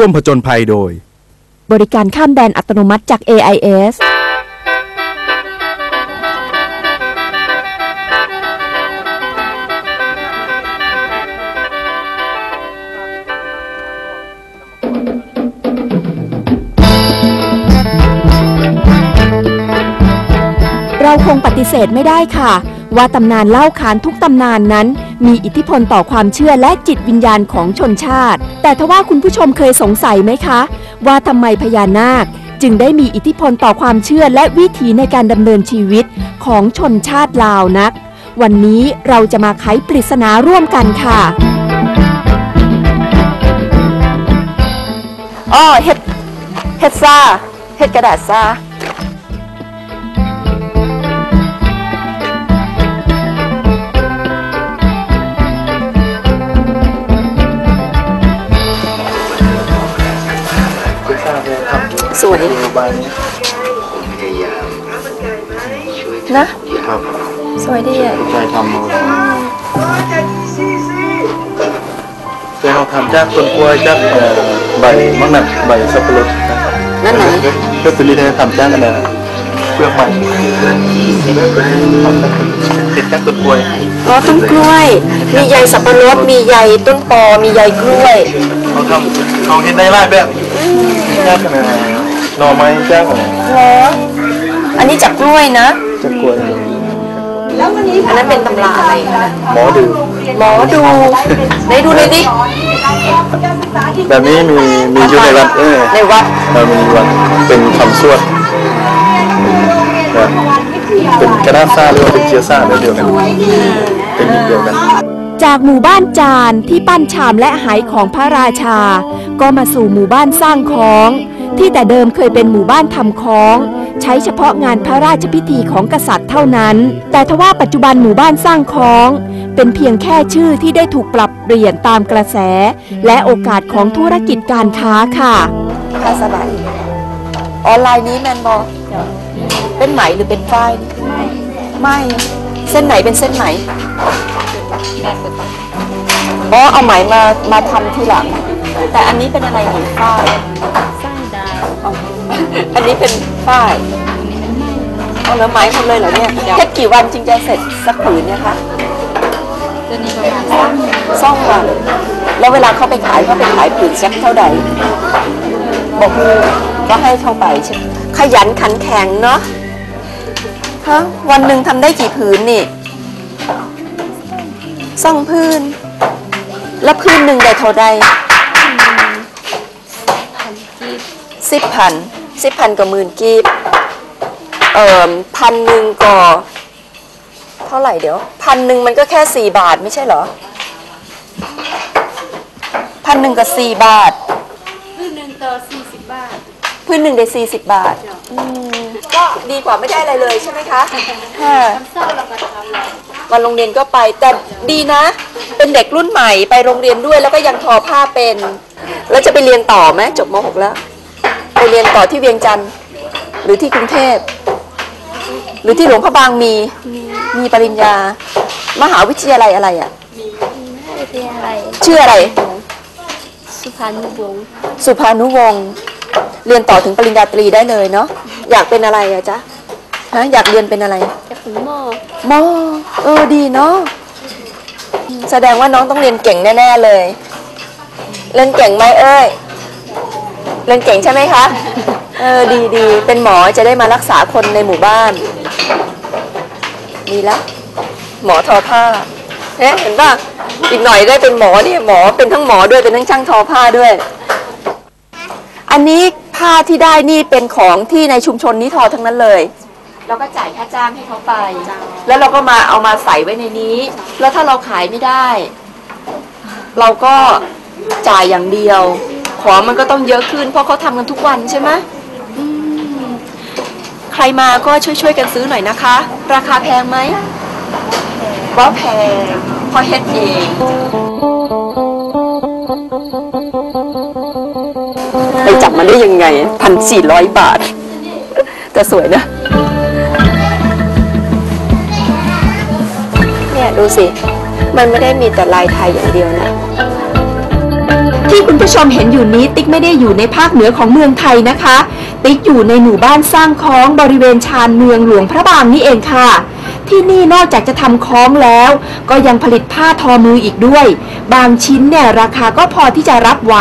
ร่วมผจญภัยโดย บริการข้ามแดนอัตโนมัติจาก AIS เราคงปฏิเสธไม่ได้ค่ะ ว่าตำนานเล่าขานทุกตำนานนั้น มีอิทธิพลต่อความเชื่อและจิตวิญญาณของชนชาติ แต่ทว่าคุณผู้ชมเคยสงสัยไหมคะ ว่าทำไมพญานาค จึงได้มีอิทธิพลต่อความเชื่อและวิถีในการดำเนินชีวิตของชนชาติลาวนัก วันนี้เราจะมาไขปริศนาร่วมกันค่ะอ๋อเห็ดเห็ดซาเห็ดกระดาษซา สวย นะ ครับสวยดีอะใจทำเอาใจเราทำจากต้นกล้วยจากเอ่อใบมะนาวใบสับปะรดนะครับนั่นไหนก็ตัวนี้ทำจากกันนะเปลือกมันติดจากต้นกล้วยอ๋อต้นกล้วย มีใยสับปะรดมีใยต้นปอมีใยกล้วยเขาทำเขาเห็นได้หลายแบบจากกันนะ หน่อไม้จากกันนะเหรออันนี้จากกล้วยนะจากกล้วยอันนั้นเป็นตำราอะไรคะหมอดูหมอดูไหนดูเลยดิแบบนี้มีมีอยู่ในวัดเออในวัดเรามีวัดเป็นคำสวดนะเป็นกระดาษซ่าหรือว่าเป็นเจียซ่าแบบเดียวกันเป็นแบบเดียวกัน จากหมู่บ้านจานที่ปั้นชามและไหของพระราชา ก็มาสู่หมู่บ้านสร้างค้อง ที่แต่เดิมเคยเป็นหมู่บ้านทำค้อง ใช้เฉพาะงานพระราชพิธีของกษัตริย์เท่านั้น แต่ทว่าปัจจุบันหมู่บ้านสร้างค้อง เป็นเพียงแค่ชื่อที่ได้ถูกปรับเปลี่ยนตามกระแส และโอกาสของธุรกิจการค้าค่ะผ้าสบายออนไลน์นี้แมนบอเป็นไหมหรือเป็นฝ้ายไม่เส้นไหนเป็นเส้นไหมอ๋อเอาไหมมามาทำทีหลัง แต่อันนี้เป็นอะไรหนูฝ้าย อันนี้เป็นฝ้ายเอาแล้วไหมหมดเลยเหรอเนี่ยแค่กี่วันจึงจะเสร็จสักผืนเนี่ยคะตัวนี้ประมาณสามซ่องวันแล้วเวลาเขาไปขายเขาไปขายผืนสักเท่าใดบอกคือก็ให้เข้าไปใช่ไหมขยันขันแข็งเนาะฮะวันหนึ่งทำได้กี่ผืนนี่ซ่องพื้น แล้วพื้นหนึ่งได้เท่าใดพันกีบสิบพัน สิบพันกับหมื่นกีบเอ่อพันหนึ่งก็เท่าไหร่เดี๋ยวพันหนึ่งมันก็แค่สี่บาทไม่ใช่เหรอพันหนึ่งกับสี่บาท พื้นหนึ่งต่อสี่สิบบาท พื้นหนึ่งได้สี่สิบบาทอืมก็ดีกว่าไม่ได้อะไรเลยใช่ไหมคะค่ะ ทำเศร้าเราก็ทำแล้ววันโรงเรียนก็ไปแต่ดีนะ เป็นเด็กรุ่นใหม่ไปโรงเรียนด้วยแล้วก็ยังทอผ้าเป็น แล้วจะไปเรียนต่อไหมจบม .6 แล้ว ไปเรียนต่อที่เวียงจันทร์หรือที่กรุงเทพ หรือที่หลวงพระบางมีมีปริญญา มหาวิทยาลัยอะไรอะวิทยาลัยชื่ออะไร สุพรรณวงศ์สุภานุวงศ์เรียนต่อถึงปริญญาตรีได้เลยเนาะอยากเป็นอะไรอะจ๊ะฮะอยากเรียนเป็นอะไรจะเป็นหม้อมอเออดีเนาะแสดงว่าน้องต้องเรียนเก่งแน่ๆเลย เรียนเก่งไหมเอ้ย เรียนเก่งใช่ไหมคะเออดีดีเป็นหมอจะได้มารักษาคนในหมู่บ้านดีแล้วหมอทอผ้าเอ๊ะเห็นป่ะอีกหน่อยได้เป็นหมอเนี่ยหมอเป็นทั้งหมอด้วยเป็นทั้งช่างทอผ้าด้วย อันนี้ผ้าที่ได้นี่เป็นของที่ในชุมชนนี้ทอทั้งนั้นเลยเราก็จ่ายค่าจ้างให้เขาไป แล้วเราก็มาเอามาใส่ไว้ในนี้ แล้วถ้าเราขายไม่ได้ เราก็จ่ายอย่างเดียว ของมันก็ต้องเยอะขึ้น เพราะเขาทำกันทุกวันใช่ไหมอืมใครมาก็ช่วยๆกันซื้อหน่อยนะคะ ราคาแพงไหมว่าแพงเพราะเฮ็ดเองไปจับมาได้ยังไงพันสี่ร้อยบาท แต่สวยนะ เนี่ยดูสิ มันไม่ได้มีแต่ลายไทยอย่างเดียวนะ ที่คุณผู้ชมเห็นอยู่นี้ติ๊กไม่ได้อยู่ในภาคเหนือของเมืองไทยนะคะ ติ๊กอยู่ในหมู่บ้านสร้างคล้องบริเวณชานเมืองหลวงพระบางนี่เองค่ะ ที่นี่นอกจากจะทำคล้องแล้ว ก็ยังผลิตผ้าทอมืออีกด้วย บางชิ้นเนี่ยราคาก็พอที่จะรับไหว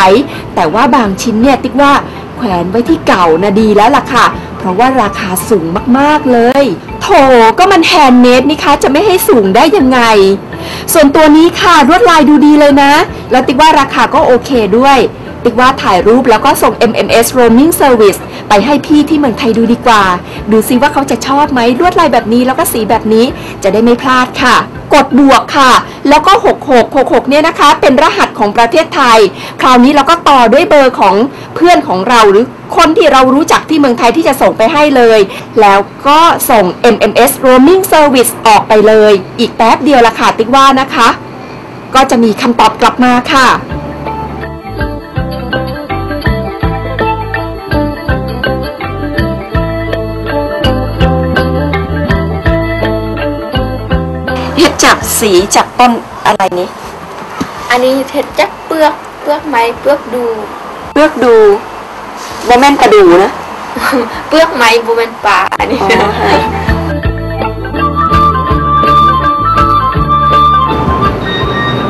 แต่ว่าบางชิ้นเนี่ยติ๊กว่าแขวนไว้ที่เก่านะดีแล้วล่ะค่ะ เพราะว่าราคาสูงมากๆเลย ถก็มันแฮนด์เมดนี่คะจะไม่ให้สูงได้ยังไง ส่วนตัวนี้ค่ะลวดลายดูดีเลยนะ แล้วติ๊กว่าราคาก็โอเคด้วย ติ๊กว่าถ่ายรูปแล้วก็ส่ง MMS Roaming Service ไปให้พี่ที่เมืองไทยดูดีกว่า ดูซิว่าเขาจะชอบไหมลวดลายแบบนี้แล้วก็สีแบบนี้จะได้ไม่พลาดค่ะ กดบวกค่ะ แล้วก็ 6666 เนี่ยนะคะ เป็นรหัสของประเทศไทย คราวนี้เราก็ต่อด้วยเบอร์ของเพื่อนของเราหรือคนที่เรารู้จักที่เมืองไทยที่จะส่งไปให้เลย แล้วก็ส่ง MMS Roaming Service ออกไปเลย อีกแป๊บเดียวละค่ะติ๊กว่านะคะ ก็จะมีคำตอบกลับมาค่ะ จากสีจากต้นอะไรนี้อันนี้เห็ดจักเปลือกเปลือกไม้เปลือกดู เลือกดูโมเมนต์กระดูนะ เปลือกไม้บูเป็นป่าอันนี้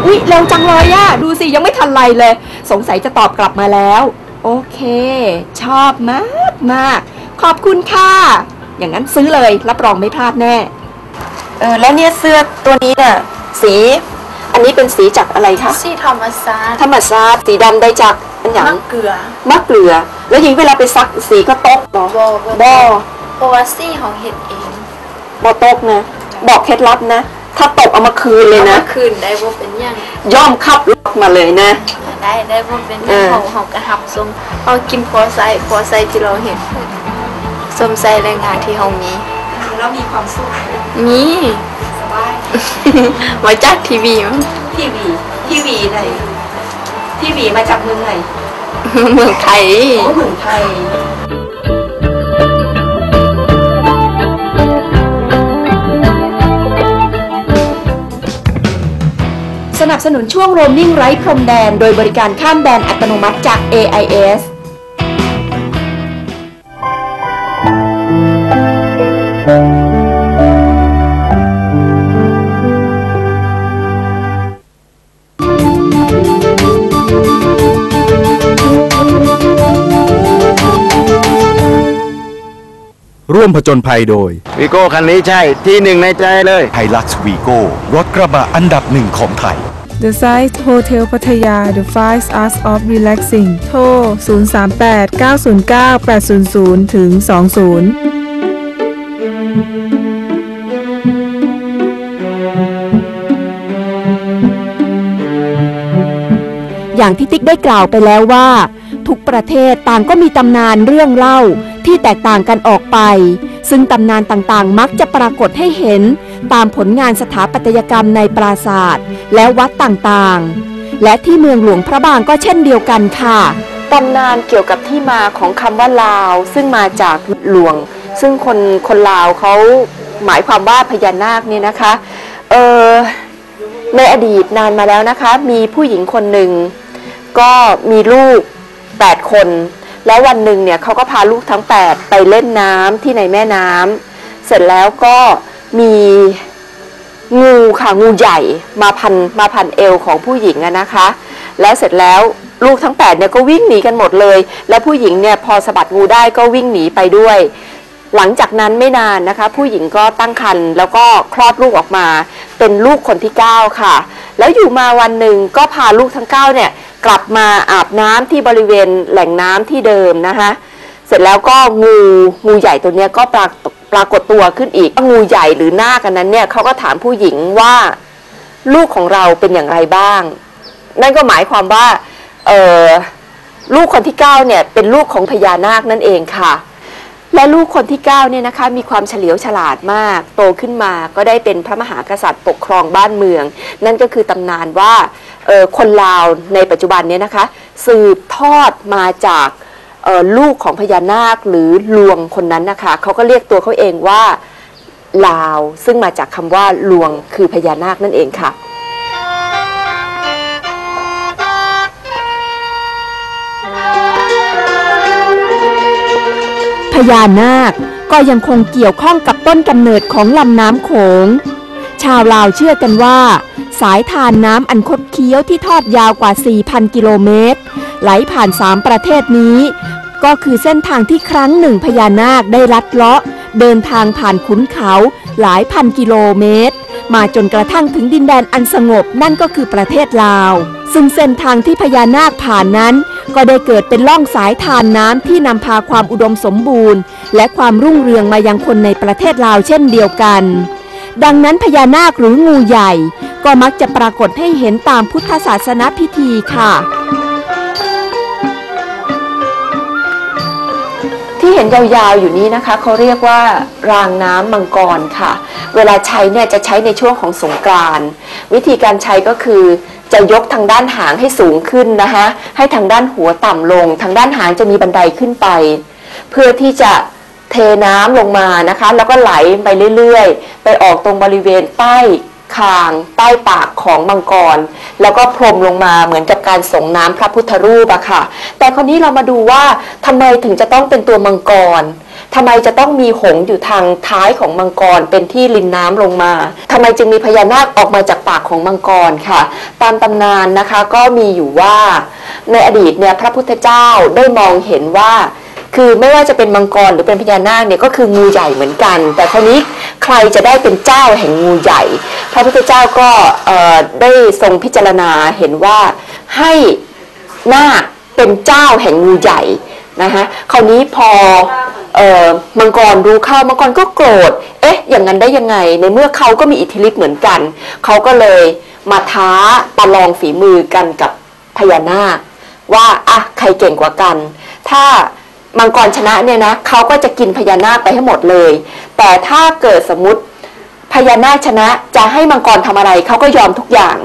อุ๊ยเร็วจังเลยอะดูสิยังไม่ทันไรเลย สงสัยจะตอบกลับมาแล้ว โอเค ชอบมากมาก ขอบคุณค่ะ อย่างนั้นซื้อเลย รับรองไม่พลาดแน่ เออแล้วเนี่ยเสื้อตัวนี้น่ะสี อันนี้เป็นสีจากอะไรคะสีธรรมศาสตร์ธรรมชาติสีดำได้จากอันหยังมะเกลือมะเกลือ แล้วยิงเวลาไปซักสีก็ตกเนาะบ่บ่เพราะว่าสีของเห็ดเองบ่ตกนะบอกเคล็ดลับนะ ถ้าตกเอามาคืนเลยเอานะ มาคืนได้บ่เป็นหยังย่อมขับรถมาเลยนะ ได้ได้บ่เป็นหเอยังอเขาเขากระทับสมเขากินพอใส่พอใส่ที่เราเห็นสมใส่แรงงานที่เขามี แล้วมีความสุขมีสบายมาจากทีวีมั้งทีวีทีวีไหนทีวีมาจากเมืองไหนเมืองไทยโอ้เมืองไทยสนับสนุนช่วง roaming ไร้พรมแดน โดยบริการข้ามแดนอัตโนมัติจาก AIS ร่วมผจญภัยโดย วีโก้คันนี้ใช่ที่หนึ่งในใจเลย ไฮลักซ์วีโก้รถกระบะอันดับหนึ่งของไทย The Sight Hotel พัทยา The Five Arts of Relaxing โทร 038 909 800 ถึง 20อย่างที่ติ๊กได้กล่าวไปแล้วว่า ทุกประเทศต่างก็มีตำนานเรื่องเล่า ที่แตกต่างกันออกไป ซึ่งตำนานต่างๆ มักจะปรากฏให้เห็น ตามผลงานสถาปัตยกรรมในปราสาทและวัดต่างๆ และที่เมืองหลวงพระบางก็เช่นเดียวกันค่ะตำนานเกี่ยวกับที่มาของคำว่าลาว ซึ่งมาจากหลวง ซึ่งคนคนลาวเขาหมายความว่าพญานาคเนี่ยนะคะเออในอดีตนานมาแล้วนะคะ มีผู้หญิงคนหนึ่งก็มีลูก 8 คน แล้ววันหนึ่งเนี่ยเขาก็พาลูกทั้ง 8 ไปเล่นน้ำที่ในแม่น้ำเสร็จแล้วก็มีงูค่ะงูใหญ่มาพันมาพันเอวของผู้หญิงนะคะ แล้วเสร็จแล้วลูกทั้งแปดเนี่ยก็วิ่งหนีกันหมดเลย แล้วผู้หญิงเนี่ยพอสะบัดงูได้ก็วิ่งหนีไปด้วย หลังจากนั้นไม่นานนะคะ ผู้หญิงก็ตั้งครรภ์แล้วก็คลอดลูกออกมา เป็นลูกคนที่ 9 ค่ะ แล้วอยู่มาวันหนึ่งก็พาลูกทั้ง9เนี่ยกลับมาอาบน้ำที่บริเวณแหล่งน้ำที่เดิมนะคะเสร็จแล้วก็งูงูใหญ่ตัวเนี้ยก็ปรากปรากฏตัวขึ้นอีกงูใหญ่หรือหน้ากันนั้นเนี่ยเขาก็ถามผู้หญิงว่าลูกของเราเป็นอย่างไรบ้าง นั่นก็หมายความว่าเออลูกคนที่9เนี่ยเป็นลูกของพญานาคนั่นเองค่ะ และลูกคนที่9เนี่ยนะคะมีความเฉลียวฉลาดมาก โตขึ้นมาก็ได้เป็นพระมหากษัตริย์ปกครองบ้านเมือง นั่นก็คือตำนานว่าออคนลาวในปัจจุบันเนี่ยนะคะ สืบทอดมาจากออลูกของพญานาคหรือลวงคนนั้นนะคะเขาก็เรียกตัวเขาเองว่าลาว ซึ่งมาจากคำว่าลวงคือพญานาคนั่นเองค่ะ ญานาค ก็ยังคงเกี่ยวข้องกับต้นกำเนิดของลำน้ำโขง ชาวลาวเชื่อกันว่า สายทานน้ำอันคดเคี้ยวที่ทอดยาวกว่า 4,000 กิโลเมตร ไหลผ่าน3ประเทศนี้ ก็คือเส้นทางที่ครั้งหนึ่งพญานาคได้ลัดเลาะ เดินทางผ่านขุนเขาหลายพันกิโลเมตรมาจนกระทั่งถึงดินแดนอันสงบนั่นก็คือประเทศลาว ซึ่งเส้นทางที่พญานาคผ่านนั้น ก็ได้เกิดเป็นล่องสายทานน้ำที่นำพาความอุดมสมบูรณ์ และความรุ่งเรืองมายังคนในประเทศลาวเช่นเดียวกัน ดังนั้นพญานาคหรืองูใหญ่ ก็มักจะปรากฏให้เห็นตามพุทธศาสนพิธีค่ะที่เห็นยาวๆอยู่นี้นะคะเขาเรียกว่ารางน้ำมังกรค่ะ เวลาใช้เนี่ยจะใช้ในช่วงของสงกรานวิธีการใช้ก็คือ จะยกทางด้านหางให้สูงขึ้นนะคะให้ทางด้านหัวต่ำลง ทางด้านหางจะมีบันไดขึ้นไป เพื่อที่จะเทน้ำลงมานะคะ แล้วก็ไหลไปเรื่อยๆ ไปออกตรงบริเวณใต้ คางใต้ปากของมังกร แล้วก็พรมลงมาเหมือนกับการส่งน้ำพระพุทธรูปอะค่ะ แต่คราวนี้เรามาดูว่าทำไมถึงจะต้องเป็นตัวมังกรทำไมจะต้องมีหงอยู่ทางท้ายของมังกรเป็นที่รินน้ำลงมาทำไมจึงมีพญานาคออกมาจากปากของมังกรค่ะ ตามตำนานนะคะก็มีอยู่ว่า ในอดีตเนี่ยพระพุทธเจ้าได้มองเห็นว่า คือไม่ว่าจะเป็นมังกรหรือเป็นพญานาคเนี่ยก็คืองูใหญ่เหมือนกัน แต่คราวนี้ ใครจะได้เป็นเจ้าแห่งงูใหญ่ พระพุทธเจ้าก็ได้ทรงพิจารณาเห็นว่าให้หน้าเป็นเจ้าแห่งงูใหญ่นะคะคราวนี้พอออมังกรรู้เข้ามังกรก็โกรธ เอ๊ะ อย่างนั้นได้ยังไง ในเมื่อเขาก็มีอิทธิฤทธิ์เหมือนกัน เขาก็เลยมาท้าประลองฝีมือกันกับพญานาคว่าอะใครเก่งกว่ากัน ถ้ามังกรชนะเนี่ยนะเขาก็จะกินพญานาคไปให้หมดเลย แต่ถ้าเกิดสมมติพญานาคชนะจะให้มังกรทำอะไรเขาก็ยอมทุกอย่าง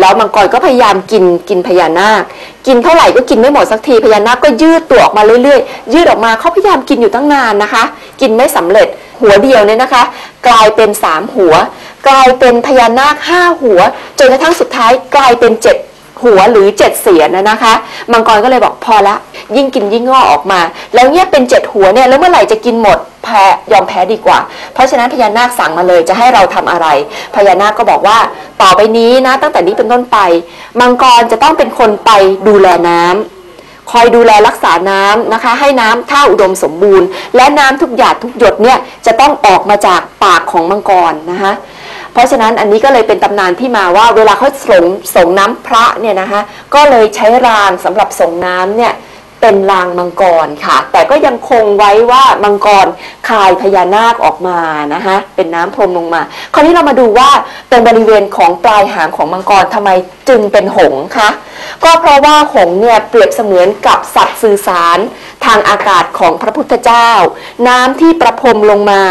แล้วมังกรก็พยายามกินกินพญานาค กินเท่าไหร่ก็กินไม่หมดสักทีพญานาคก็ยืดตัวออกมาเรื่อยๆ ยืดออกมาเขาพยายามกินอยู่ตั้งนานนะคะ กินไม่สำเร็จหัวเดียวเนี่ยนะคะ กลายเป็นสามหัว กลายเป็นพญานาคห้าหัวจนกระทั่งสุดท้ายกลายเป็นเจ็ด หัวหรือเจ็ดเสียนนะนะคะ มังกรก็เลยบอกพอละ ยิ่งกินยิ่งงอกออกมา แล้วเนี่ยเป็นเจ็ดหัวเนี่ยแล้วเมื่อไหร่จะกินหมดแพ้ยอมแพ้ดีกว่า เพราะฉะนั้นพญานาคสั่งมาเลยจะให้เราทำอะไร พญานาคก็บอกว่าต่อไปนี้นะ ตั้งแต่นี้เป็นต้นไป มังกรจะต้องเป็นคนไปดูแลน้ำคอยดูแลรักษาน้ำนะคะ ให้น้ำท่าอุดมสมบูรณ์ และน้ำทุกหยาดทุกหยดเนี่ยจะต้องออกมาจากปากของมังกรนะคะ เพราะฉะนั้นอันนี้ก็เลยเป็นตำนานที่มาว่าเวลาเขาส่งส่งน้ำพระเนี่ยนะคะก็เลยใช้รางสำหรับส่งน้ำเนี่ยเป็นรางมังกรค่ะ แต่ก็ยังคงไว้ว่ามังกรคายพญานาคออกมานะคะเป็นน้ำพรมลงมา คราวนี้เรามาดูว่าตรงบริเวณของปลายหางของมังกรทำไมจึงเป็นหงส์คะก็เพราะว่าหง์เนี่ยเปรียบเสมือนกับสัตว์สื่อสารทางอากาศของพระพุทธเจ้า น้ำที่ประพรมลงมา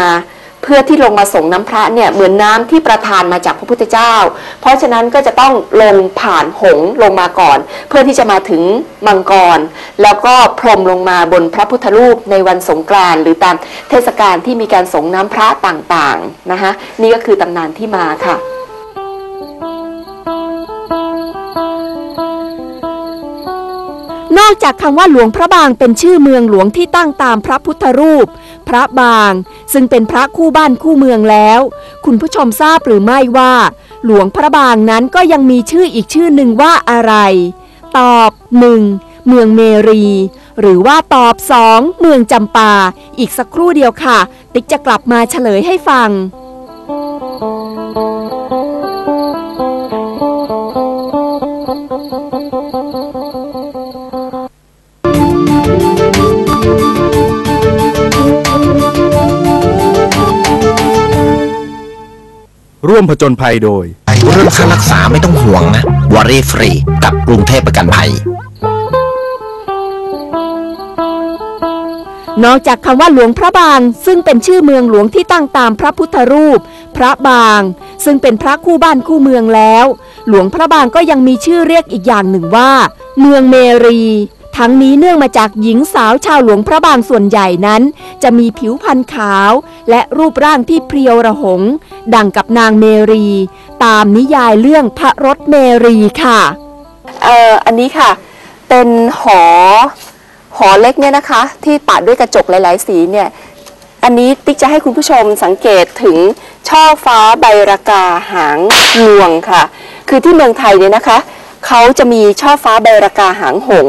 เพื่อที่ลงมาส่งน้ำพระเนี่ยเหมือนน้ำที่ประทานมาจากพระพุทธเจ้า เพราะฉะนั้นก็จะต้องลงผ่านหงลงมาก่อน เพื่อที่จะมาถึงมังกร แล้วก็พรมลงมาบนพระพุทธรูปในวันสงกรานต์หรือตามเทศกาลที่มีการส่งน้ำพระต่างๆนะคะนี่ก็คือตำนานที่มาค่ะ นอกจากคำว่าหลวงพระบางเป็นชื่อเมืองหลวงที่ตั้งตามพระพุทธรูป พระบาง ซึ่งเป็นพระคู่บ้านคู่เมืองแล้ว คุณผู้ชมทราบหรือไม่ว่า หลวงพระบางนั้นก็ยังมีชื่ออีกชื่อหนึ่งว่าอะไร ตอบ 1. เมืองเมรี หรือว่าตอบ 2. เมืองจำปา อีกสักครู่เดียวค่ะ ติ๊กจะกลับมาเฉลยให้ฟัง วมผจญภัยโดย เรื่องค่ารักษาไม่ต้องห่วงนะวอรี่ฟรีกับกรุงเทพประกันภัย นอกจากคำว่าหลวงพระบาง ซึ่งเป็นชื่อเมืองหลวงที่ตั้งตามพระพุทธรูป พระบาง ซึ่งเป็นพระคู่บ้านคู่เมืองแล้ว หลวงพระบางก็ยังมีชื่อเรียกอีกอย่างหนึ่งว่า เมืองเมรี ทั้งนี้เนื่องมาจากหญิงสาวชาวหลวงพระบางส่วนใหญ่นั้น จะมีผิวพรรณขาว และรูปร่างที่เพรียวระหง ดังกับนางเมรี ตามนิยายเรื่องพระรถเมรีค่ะ เอ่ออันนี้ค่ะ เป็นหอ หอเล็กเนี่ยนะคะ ที่ปะด้วยกระจกหลาย ๆ สีเนี่ย อันนี้ติ๊กจะให้คุณผู้ชมสังเกตถึงช่อฟ้าใบรากาหางลวงค่ะ คือที่เมืองไทยเนี่ยนะคะเขาจะมีช่อฟ้าใบรากาหางหง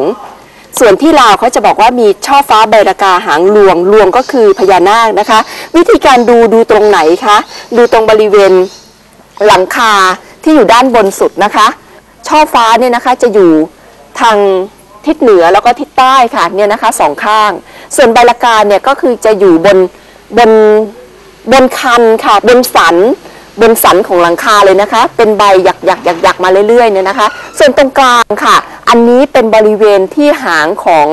ส่วนที่ลาวเขาจะบอกว่ามีช่อฟ้าใบรากาหางลวงลวงก็คือพญานาคนะคะ วิธีการดูดูตรงไหนคะดูตรงบริเวณหลังคาที่อยู่ด้านบนสุดนะคะ ช่อฟ้าเนี่ยนะคะจะอยู่ทางทิศเหนือแล้วก็ทิศใต้ค่ะเนี่ยนะคะสองข้าง ส่วนใบละกาเนี่ยก็คือจะอยู่บนบนบนคันค่ะบนสัน บนสันของหลังคาเลยนะคะ เป็นใบหยักหยักหยักหยักมาเรื่อยๆเนี่ยนะคะ ส่วนตรงกลางค่ะ อันนี้เป็นบริเวณที่หางของ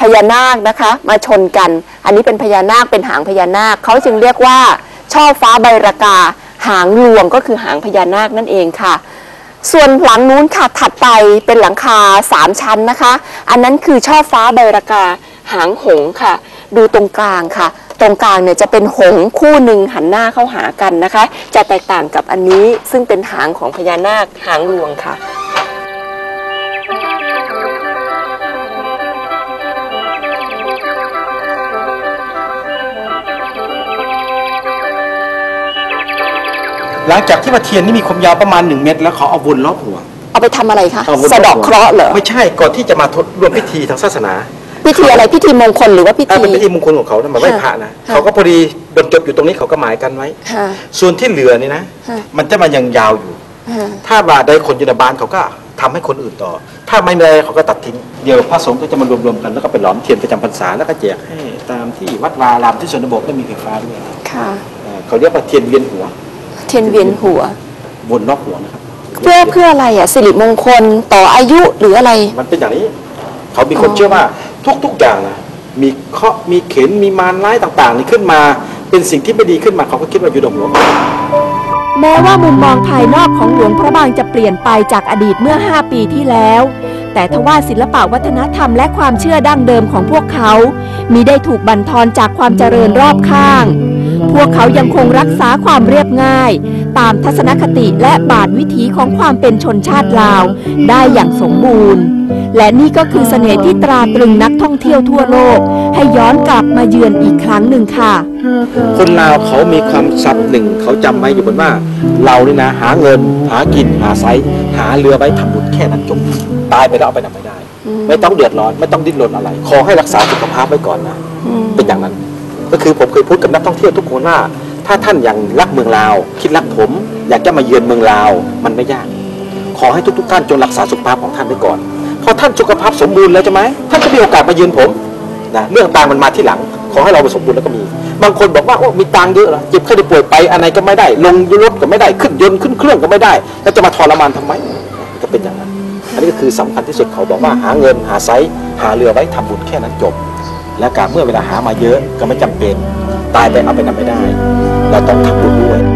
พญานาคนะคะ มาชนกัน อันนี้เป็นพญานาคเป็นหางพญานาคเขาจึงเรียกว่าช่อฟ้าใบรากา หางลวงก็คือหางพญานาคนั่นเองค่ะ ส่วนหลังนู้นค่ะถัดไปเป็นหลังคาสามชั้นนะคะ อันนั้นคือช่อฟ้าใบรากา หางหงค่ะ ดูตรงกลางค่ะ ตรงกลางเนี่ยจะเป็นหงส์คู่หนึ่งหันหน้าเข้าหากันนะคะ จะแตกต่างกับอันนี้ซึ่งเป็นหางของพญานาคหางลวงค่ะ หลังจากที่ว่าเทียนนี่มีความยาวประมาณ 1 เมตร แล้วเขาเอาวนรอบหัว เอาไปทำอะไรคะเอาวนรบสะเดอกเคราะห์เหรอ ไม่ใช่ก่อนที่จะมาทดรวมพิธีทางศาสนา พิธีอะไรพิธีมงคลหรือว่าพิอ่าธีเป็นพิธีมงคลของเขานะมาไหว้พระนะค่ะเขาก็พอดีบรรจบอยู่ตรงนี้เขาก็หมายกันไว้ค่ะส่วนที่เหลือนี่นะค่ะมันจะมายังยาวอยู่ค่ะถ้าว่าใดคนอยู่ในบ้านเขาก็ทำให้คนอื่นต่อ ถ้าไม่มีอะไรเขาก็ตัดทิ้ง เดี๋ยวพระสงฆ์ก็จะมารวมๆกันแล้วก็ไปหลอมเทียนประจำพรรษาแล้วก็แจกให้ตามที่วัดวาอารามที่ชนบทไม่มีไฟฟ้าด้วยค่ะอ่าเขาเรียกว่าเทียนเวียนหัว เทียนเวียนหัววนรอบหัวนะครับ เพื่อเพื่ออะไรอะสิริมงคลต่ออายุหรืออะไร มันเป็นอย่างนี้ เขามีคนอ๋อเชื่อว่า ทุกๆอย่างนะมีเคราะห์มีเข็นมีมารร้ายต่างๆนี่ขึ้นมา เป็นสิ่งที่ไม่ดีขึ้นมาเขาก็คิดว่าอยู่ดงหลวงแม้ว่ามุมมองภายนอกของหลวงพระบางจะเปลี่ยนไปจากอดีตเมื่อ 5 ปีที่แล้ว แต่ทว่าศิลปะวัฒนธรรมและความเชื่อดั้งเดิมของพวกเขา มีได้ถูกบั่นทอนจากความเจริญรอบข้าง พวกเขายังคงรักษาความเรียบง่าย ตามทัศนคติและบาทวิถีของความเป็นชนชาติลาว ได้อย่างสมบูรณ์ และนี่ก็คือเสน่ห์ที่ตราตรึงนักท่องเที่ยวทั่วโลก ให้ย้อนกลับมาเยือนอีกครั้งหนึ่งค่ะ คนลาวเขามีความซับหนึ่งเขาจำไว้อยู่บนว่า เรานี่นะหาเงิน หากินหาไซส์หาเรือไว้ทำบุญแค่นั้นจบตายไปแล้วเอาไปไหนไม่ได้ ไม่ต้องเดือดร้อนไม่ต้องดิ้นรนอะไร ขอให้รักษาสุขภาพไว้ก่อนนะ เป็นอย่างนั้น ก็คือผมเคยพูดกับนักท่องเที่ยวทุกคนว่า ถ้าท่านยังรักเมืองลาว คิดรักผม อยากจะมาเยือนเมืองลาว มันไม่ยาก ขอให้ทุกๆท่านจงรักษาสุขภาพของท่านไว้ก่อนพอท่านสุขภาพสมบูรณ์แล้วใช่ไหมท่านก็มีโอกาสมาเยือนผมนะเรื่องต่างมันมาที่หลัง ขอให้เราสมบูรณ์แล้วก็มี บางคนบอกว่าโอ้มีตังเยอะเหรอเจ็บแค่ได้ป่วยไปอะไรก็ไม่ได้ ลงรถก็ไม่ได้ขึ้นยนต์ขึ้นเครื่องก็ไม่ได้ แล้วจะมาทรมานทำไมก็เป็นอย่างนั้น อันนี้ก็คือสำคัญที่สุดเขาบอกว่าหาเงินหาไซส์หาเรือไว้ทำบุญแค่นั้นจบ และการเมื่อเวลาหามาเยอะก็ไม่จำเป็น ตายไปเอาไปนำไม่ได้ เราต้องทำบุญด้วย